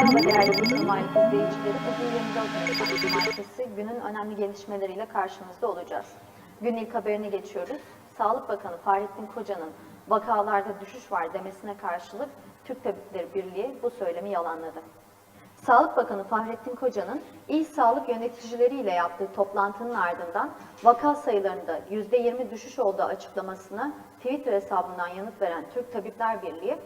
Merhaba değerli Muhalif izleyicileri. Bugün 24 Nisan Cumartesi günün önemli gelişmeleriyle karşınızda olacağız. Gün ilk haberine geçiyoruz. Sağlık Bakanı Fahrettin Koca'nın vakalarda düşüş var demesine karşılık Türk Tabipleri Birliği bu söylemi yalanladı. Sağlık Bakanı Fahrettin Koca'nın il sağlık yöneticileriyle yaptığı toplantının ardından vaka sayılarında %20 düşüş olduğu açıklamasına Twitter hesabından yanıt veren Türk Tabipler Birliği,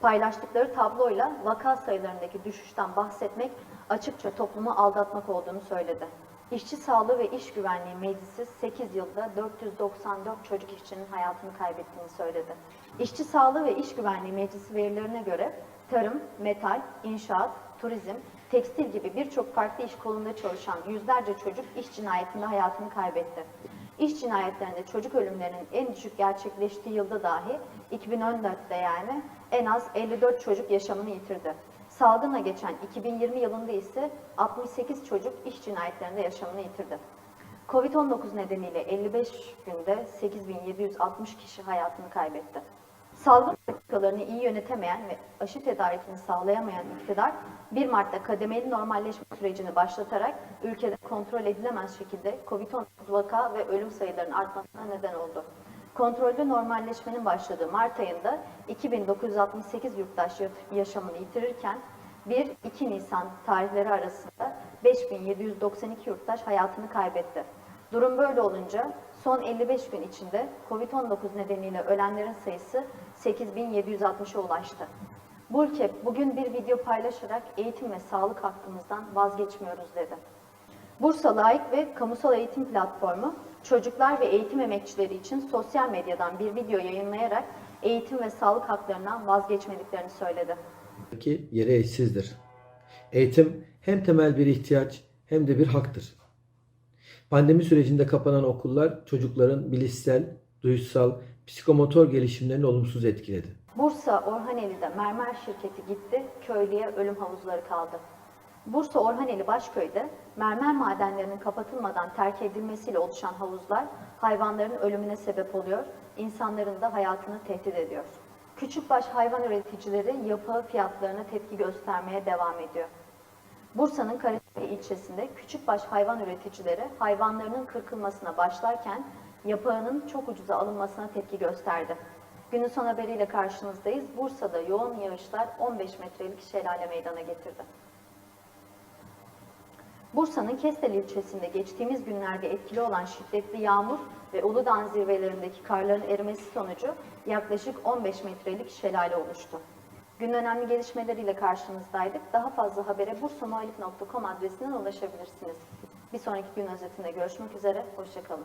paylaştıkları tabloyla vaka sayılarındaki düşüşten bahsetmek açıkça toplumu aldatmak olduğunu söyledi. İşçi Sağlığı ve İş Güvenliği Meclisi 8 yılda 494 çocuk işçinin hayatını kaybettiğini söyledi. İşçi Sağlığı ve İş Güvenliği Meclisi verilerine göre tarım, metal, inşaat, turizm, tekstil gibi birçok farklı iş kolunda çalışan yüzlerce çocuk iş cinayetinde hayatını kaybetti. İş cinayetlerinde çocuk ölümlerinin en düşük gerçekleştiği yılda dahi 2014'te yani en az 54 çocuk yaşamını yitirdi. Salgınla geçen 2020 yılında ise 68 çocuk iş cinayetlerinde yaşamını yitirdi. Covid-19 nedeniyle 55 günde 8760 kişi hayatını kaybetti. Salgın politikalarını iyi yönetemeyen ve aşı tedarikini sağlayamayan iktidar 1 Mart'ta kademeli normalleşme sürecini başlatarak ülkede kontrol edilemez şekilde Covid-19 vaka ve ölüm sayılarının artmasına neden oldu. Kontrollü normalleşmenin başladığı Mart ayında 2968 yurttaş yaşamını yitirirken 1-2 Nisan tarihleri arasında 5792 yurttaş hayatını kaybetti. Durum böyle olunca son 55 gün içinde COVID-19 nedeniyle ölenlerin sayısı 8760'a ulaştı. Bu ülke bugün bir video paylaşarak eğitim ve sağlık hakkımızdan vazgeçmiyoruz dedi. Bursa Layık ve Kamusal Eğitim Platformu çocuklar ve eğitim emekçileri için sosyal medyadan bir video yayınlayarak eğitim ve sağlık haklarından vazgeçmediklerini söyledi. ki yeri eşsizdir. Eğitim hem temel bir ihtiyaç hem de bir haktır. Pandemi sürecinde kapanan okullar çocukların bilişsel, duyuşsal, psikomotor gelişimlerini olumsuz etkiledi. Bursa Orhaneli'de mermer şirketi gitti, köylüye ölüm havuzları kaldı. Bursa Orhaneli Başköy'de mermer madenlerinin kapatılmadan terk edilmesiyle oluşan havuzlar hayvanların ölümüne sebep oluyor, insanların da hayatını tehdit ediyor. Küçükbaş hayvan üreticileri yapağı fiyatlarına tepki göstermeye devam ediyor. Bursa'nın Karatepe ilçesinde küçükbaş hayvan üreticileri hayvanlarının kırkılmasına başlarken yapağının çok ucuza alınmasına tepki gösterdi. Günün son haberiyle karşınızdayız. Bursa'da yoğun yağışlar 15 metrelik şelale meydana getirdi. Bursa'nın Kestel ilçesinde geçtiğimiz günlerde etkili olan şiddetli yağmur ve Uludağ zirvelerindeki karların erimesi sonucu yaklaşık 15 metrelik şelale oluştu. Günün önemli gelişmeleriyle karşınızdaydık. Daha fazla habere bursamuhalif.com adresinden ulaşabilirsiniz. Bir sonraki gün özetinde görüşmek üzere, hoşçakalın.